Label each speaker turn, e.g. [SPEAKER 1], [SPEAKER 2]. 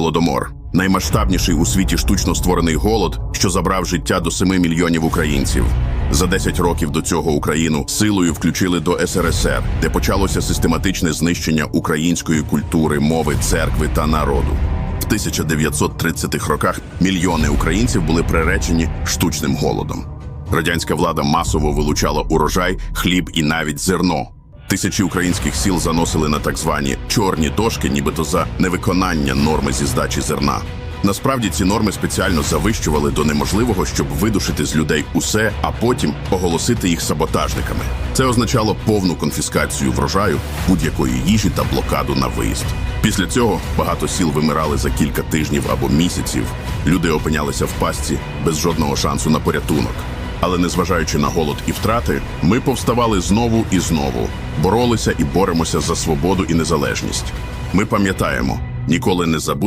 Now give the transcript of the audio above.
[SPEAKER 1] Голодомор наймасштабніший у світі штучно створений голод, що забрав життя до 7 мільйонів українців. За 10 років до цього Україну силою включили до СРСР, де почалося систематичне знищення української культури, мови, церкви та народу. В 1930-х роках мільйони українців були приречені штучним голодом. Радянська влада масово вилучала урожай, хліб і навіть зерно. Тисячі українських сіл заносили на так звані чорні дошки, нібито за невиконання норми зі здачі зерна. Насправді ці норми спеціально завищували до неможливого, щоб видушити з людей усе, а потім оголосити їх саботажниками. Це означало повну конфіскацію врожаю, будь-якої їжі та блокаду на виїзд. Після цього багато сіл вимирали за кілька тижнів або місяців. Люди опинялися в пастці без жодного шансу на порятунок. Але незважаючи на голод і втрати, ми повставали знову і знову, боролися і боремося за свободу і незалежність. Ми пам'ятаємо, ніколи не забудемо.